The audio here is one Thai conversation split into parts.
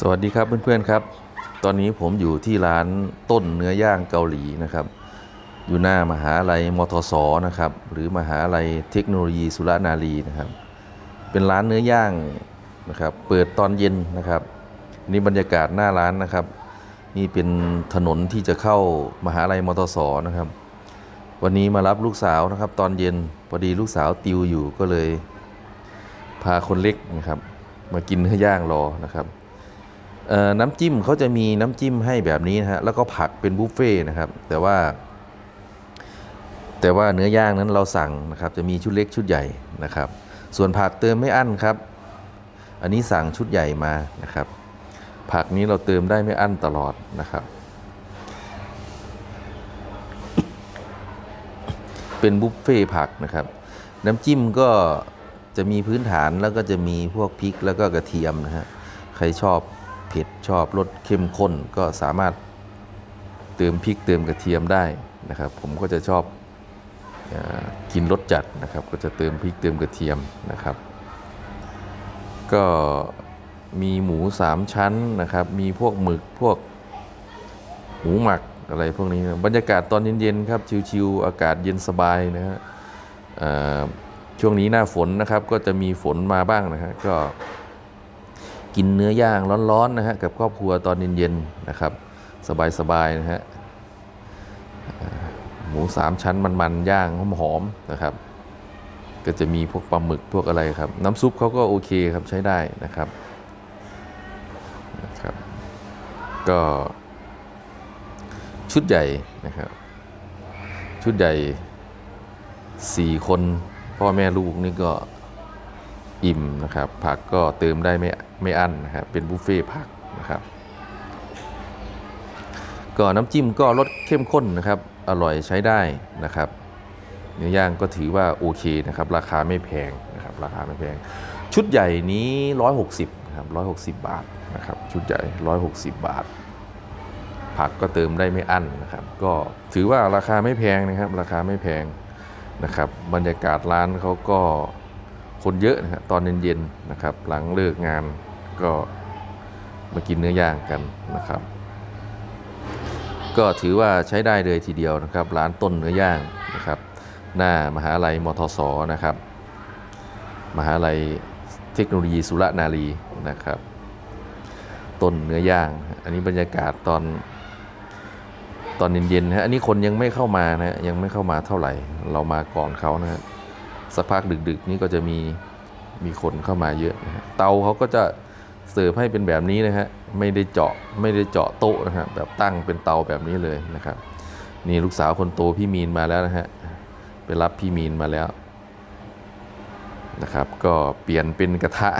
สวัสดีครับเพื่อนๆครับ ตอนนี้ผมอยู่ที่ร้านต้นเนื้อย่างเกาหลีนะครับ อยู่หน้ามหาลัยมทสนะครับ หรือมหาลัยเทคโนโลยีสุรนารีนะครับ เป็นร้านเนื้อย่างนะครับ เปิดตอนเย็นนะครับ นี่บรรยากาศหน้าร้านนะครับ นี่เป็นถนนที่จะเข้ามหาลัยมทสนะครับ วันนี้มารับลูกสาวนะครับ ตอนเย็นพอดีลูกสาวติวอยู่ก็เลย พาคนเล็กนะครับ มากินเนื้อย่างรอนะครับ น้ำจิ้มเขาจะมีน้ำจิ้มให้แบบนี้นะฮะแล้วก็ผักเป็นบุฟเฟ่ต์นะครับ แต่ว่า แต่ว่าเนื้อย่างนั้นเราสั่งนะครับ จะมีชุดเล็กชุดใหญ่นะครับ ส่วนผักเติมไม่อั้นครับ อันนี้สั่งชุดใหญ่มานะครับ ผักนี้เราเติมได้ไม่อั้นตลอดนะครับ เป็นบุฟเฟ่ต์ผักนะครับ น้ำจิ้มก็จะมีพื้นฐานแล้วก็จะมีพวกพริกแล้วก็กระเทียมนะฮะใครชอบ เผ็ดชอบรสเข้มข้นก็สามารถเติมพริกเติมกระเทียมได้นะครับ ผมก็จะชอบอกินรสจัดนะครับ ก็จะเติมพริกเติมกระเทียมนะครับ ก็มีหมูสามชั้นนะครับ มีพวกหมึกพวกหมูหมักอะไรพวกนี้บรรยากาศตอนเย็นๆครับชิวๆอากาศเย็นสบายนะฮะช่วงนี้หน้าฝนนะครับก็จะมีฝนมาบ้างนะฮะก็ กินเนื้อย่างร้อนๆนะฮะกับครอบครัวตอนเย็นๆนะครับ สบายๆนะฮะหมูสามชั้นมันๆย่างหอมๆนะครับ ก็จะมีพวกปลาหมึกพวกอะไรครับ น้ำซุปเขาก็โอเคครับใช้ได้นะครับนะครับ ก็ชุดใหญ่นะครับ ชุดใหญ่สี่คนพ่อแม่ลูกนี่ก็ อิ่มนะครับ ผักก็เติมได้ไม่ไม่อั้นนะครับเป็นบุฟเฟ่ต์ผักนะครับก็น้ำจิ้มก็รสเข้มข้นนะครับ อร่อยใช้ได้นะครับ เนื้อย่างก็ถือว่าโอเคนะครับ ราคาไม่แพงนะครับ ราคาไม่แพง ชุดใหญ่นี้ 160นะครับ 160 บาทนะครับ ชุดใหญ่ 160 บาท ผักก็เติมได้ไม่อั้นนะครับ ก็ถือว่าราคาไม่แพงนะครับ ราคาไม่แพงนะครับ บรรยากาศร้านเขาก็ คนเยอะนะฮะตอนเย็นๆนะครับ หลังเลิกงานก็มากินเนื้อย่างกันนะครับ ก็ถือว่าใช้ได้เลยทีเดียวนะครับ ร้านต้นเนื้อย่างนะครับ หน้ามหาลัยมทสนะครับ มหาลัยเทคโนโลยีสุรนารีนะครับ ต้นเนื้อย่าง อันนี้บรรยากาศตอนตอนเย็นๆนะฮะอันนี้คนยังไม่เข้ามานะฮะยังไม่เข้ามาเท่าไหร่ เรามาก่อนเขานะฮะ สักพักดึกๆ นี่ก็จะมีมีคนเข้ามาเยอะนะฮะเตาเขาก็จะเสิร์ฟให้เป็นแบบนี้นะฮะไม่ได้เจาะไม่ได้เจาะโต๊ะนะฮะแบบตั้งเป็นเตาแบบนี้เลยนะครับ นี่ลูกสาวคนโตพี่มีนมาแล้วนะฮะไปรับพี่มีนมาแล้วนะครับ ก็เปลี่ยนเป็นกระทะ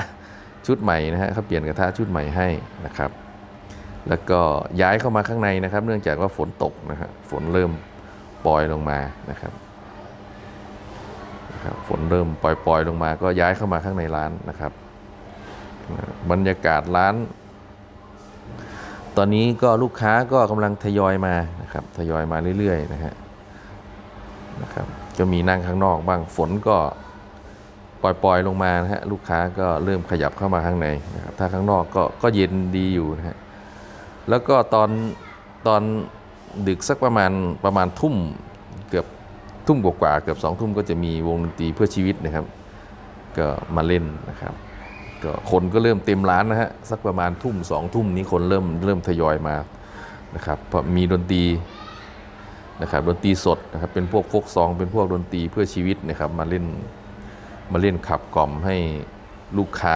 ชุดใหม่นะฮะเขาเปลี่ยนกระทะชุดใหม่ให้นะครับ แล้วก็ย้ายเข้ามาข้างในนะครับ เนื่องจากว่าฝนตกนะฮะฝนเริ่มปล่อยลงมานะครับ นะครับฝนเริ่มปล่อยๆลงมาก็ย้ายเข้ามาข้างในร้านนะครับ บรรยากาศร้าน ตอนนี้ก็ลูกค้าก็กำลังทยอยมานะครับทยอยมาเรื่อยๆนะฮะนะครับก็มีนั่งข้างนอกบ้างฝนก็ปล่อยๆลงมานะฮะลูกค้าก็เริ่มขยับเข้ามาข้างในนะครับถ้าข้างนอกก็ก็เย็นดีอยู่นะฮะแล้วก็ตอนตอนดึกสักประมาณประมาณทุ่มเกือบ ทุ่มกว่าเกือบสองทุ่มก็จะมีวงดนตรีเพื่อชีวิตนะครับ ก็มาเล่นนะครับก็คนก็เริ่มเต็มร้านนะฮะสักประมาณทุ่มสองทุ่มนี้คนเริ่มเริ่มทยอยมานะครับเพราะมีดนตรีนะครับดนตรีสดนะครับเป็นพวกโฟกซอง เป็นพวกดนตรีเพื่อชีวิตนะครับมาเล่นมาเล่นขับกล่อมให้ลูกค้า